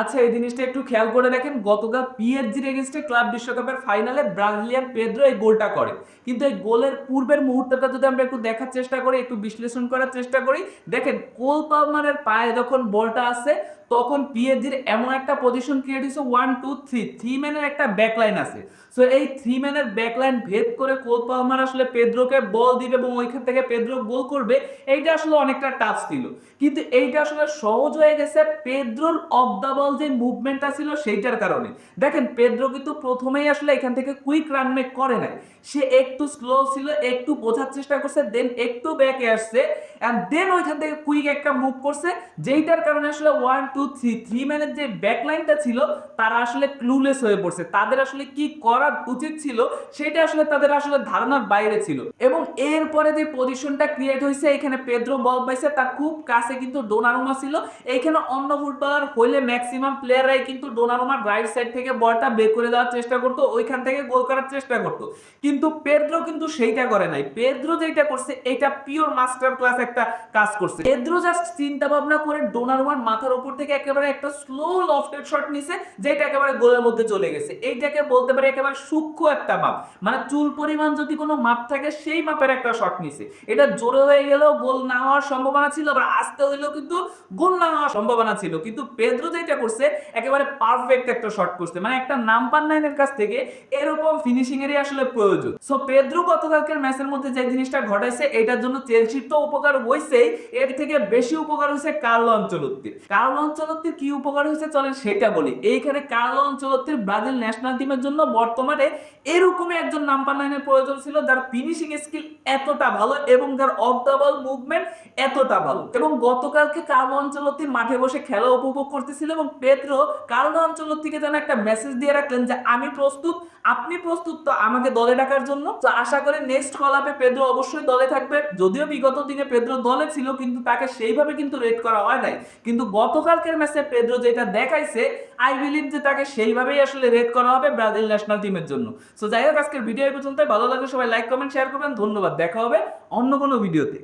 আচ্ছা এই জিনিসটা একটু খেয়াল করে দেখেন, গতকাল পিএসজির এগেনস্টে ক্লাব বিশ্বকাপের ফাইনালে ব্রাজিলিয়ান পেদ্রো এই গোলটা করে। কিন্তু এই গোলের পূর্বের মুহূর্তটা যদি আমরা একটু দেখার চেষ্টা করি, একটু বিশ্লেষণ করার চেষ্টা করি, দেখেন, কোল পালমারের পায়ে যখন বলটা আসে তখন পিএসজির এমন একটা পজিশন ক্রিয়েট হয়েছে ওয়ান টু থ্রি থ্রি ম্যানের একটা ব্যাকলাইন আছে। সো এই থ্রি ম্যানের ব্যাকলাইন ভেদ করে কোল পালমার আসলে পেদ্রোকে বল দিবে এবং ওইখান থেকে পেদ্রো গোল করবে, এইটা আসলে অনেকটা টাচ ছিল। কিন্তু এইটা আসলে সহজ হয়ে গেছে পেদ্রোর অফ দ্য বল যে মুভমেন্টটা ছিল সেইটার কারণে। দেখেন পেদ্রো কিন্তু প্রথমেই আসলে এখান থেকে কুইক রান মেক করে নাই। সে একটু স্লো ছিল, একটু বোঝার চেষ্টা করছে দেন একটু ব্যাকে আসছে অ্যান্ড দেন ওইখান থেকে কুইক একটা মুভ করছে, যেইটার কারণে আসলে ওয়ান টু থ্রি থ্রি ম্যানের যে ব্যাকলাইনটা ছিল, তারা আসলে ক্লুলেস হয়ে পড়ছে। তাদের আসলে কি করা উচিত ছিল, সেটা আসলে তাদের আসলে ধারণার বাইরে ছিল। এবং এরপরে যে পজিশনটা ক্রিয়েট হয়েছে, এখানে পেদ্রো বল পাইছে, তার খুব কাছে কিন্তু ডোনারুমা ছিল। এইখানে অন্য ফুটবলার হইলে ম্যাক্সিমাম প্লেয়াররাই কিন্তু ডোনারুমার রাইট সাইড থেকে বলটা বের করে দেওয়ার চেষ্টা করতো, ওইখান থেকে গোল করার চেষ্টা করতো। কিন্তু পেদ্রো কিন্তু সেইটা করে নাই। পেদ্রো যেটা করছে, এটা পিওর মাস্টার ক্লাস একটা কাজ করছে। পেদ্রো জাস্ট চিন্তা ভাবনা করে ডোনারুমার মাথার উপর থেকে একেবারে একটা স্লো লফটেড শট নিছে, যেটা একেবারে গোলের মধ্যে চলে গেছে। এইটাকে বলতে পারে একেবারে সূক্ষ্ম একটা মাপ। মানে চুল পরিমাণ যদি কোনো মাপ থাকে, সেই মাপের একটা শট নিছে। এটা জোরে হয়ে গেলেও গোল না হওয়ার সম্ভাবনা ছিল, আবার আসতে হইলেও কিন্তু গোল না হওয়ার সম্ভাবনা ছিল। কিন্তু পেদ্রো যেটা করছে, একেবারে পারফেক্ট একটা শট করছে। মানে একটা নাম্বার নাইনের কাছ থেকে এরকম ফিনিশিং এরই আসলে প্রয়োজন। সো পেদ্রো গতকালকের ম্যাচের মধ্যে যে জিনিসটা ঘটাইছে, এটার জন্য চেলসির তো উপকার হয়েছেই এর থেকে বেশি উপকার হয়েছে কার্লো অঞ্চলত্তির কার্লো অঞ্চলত্তির কি উপকার হয়েছে চলেন সেটা বলি। এইখানে কার্লো অঞ্চলত্তির ব্রাজিল ন্যাশনাল টিমের জন্য বর্তমানে এরকমই একজন নাম্বার নাইনের প্রয়োজন ছিল, যার ফিনিশিং স্কিল এতটা ভালো এবং যার অফ দ্য বল মুভমেন্ট এতটা ভালো। এবং গতকালকে কার্লো অঞ্চলত্তি মাঠে বসে খেলা উপভোগ করতেছিল এবং পেদ্রো কার্লো অঞ্চলত্তিকে যেন একটা মেসেজ দিয়ে রাখলেন যে, আমি প্রস্তুত, আপনি প্রস্তুত, তো আমাকে দলে ডাকার জন্য। তো আশা করি নেক্সট কল আপে পেদ্রো অবশ্যই দলে থাকবে। যদিও বিগত দিনে পেদ্রো দলে ছিল, কিন্তু তাকে সেইভাবে কিন্তু রেড করা হয় নাই। কিন্তু গতকালকের ম্যাচে পেদ্রো যেটা দেখাইছে আই বিলিভ যে তাকে সেইভাবেই আসলে রেড করা হবে ব্রাজিল ন্যাশনাল টিমের জন্য। সো যাই হোক, আজকের ভিডিও এই পর্যন্ত ভালো লাগলে সবাই লাইক কমেন্ট শেয়ার করবেন। ধন্যবাদ। দেখা হবে অন্য কোনো ভিডিওতে